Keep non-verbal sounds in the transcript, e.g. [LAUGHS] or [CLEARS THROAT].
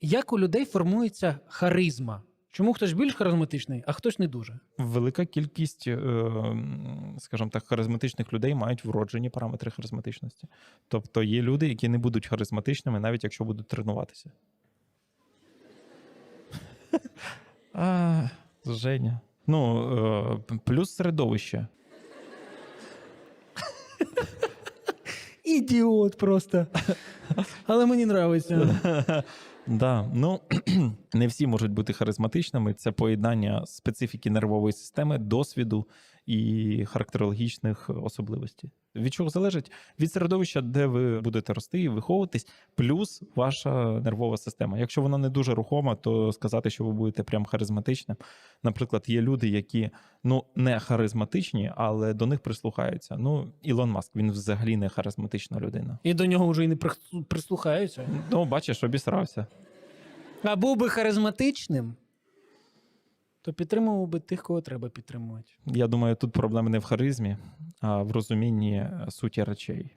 Як у людей формується харизма? Чому хтось більш харизматичний, а хтось не дуже? Велика кількість, е, скажімо так, харизматичних людей мають вроджені параметри харизматичності. Тобто є люди, які не будуть харизматичними, навіть якщо будуть тренуватися. [LAUGHS] А, Женя. Ну, е, плюс середовище. [LAUGHS] Ідіот просто. Але мені подобається. [LAUGHS] Да, ну [CLEARS THROAT] не всі можуть бути харизматичними. Це поєднання специфіки нервової системи, досвіду і характерологічних особливостей. Від чого залежить? Від середовища, де ви будете рости і виховуватись, плюс ваша нервова система. Якщо вона не дуже рухома, то сказати, що ви будете прям харизматичним. Наприклад, є люди, які ну не харизматичні, але до них прислухаються. Ну, Ілон Маск, він взагалі не харизматична людина. І до нього вже і не прис- прислухаються. Ну, бачиш, обісрався. А був би харизматичним, то підтримував би тих, кого треба підтримувати. Я думаю, тут проблема не в харизмі, а в розумінні суті речей.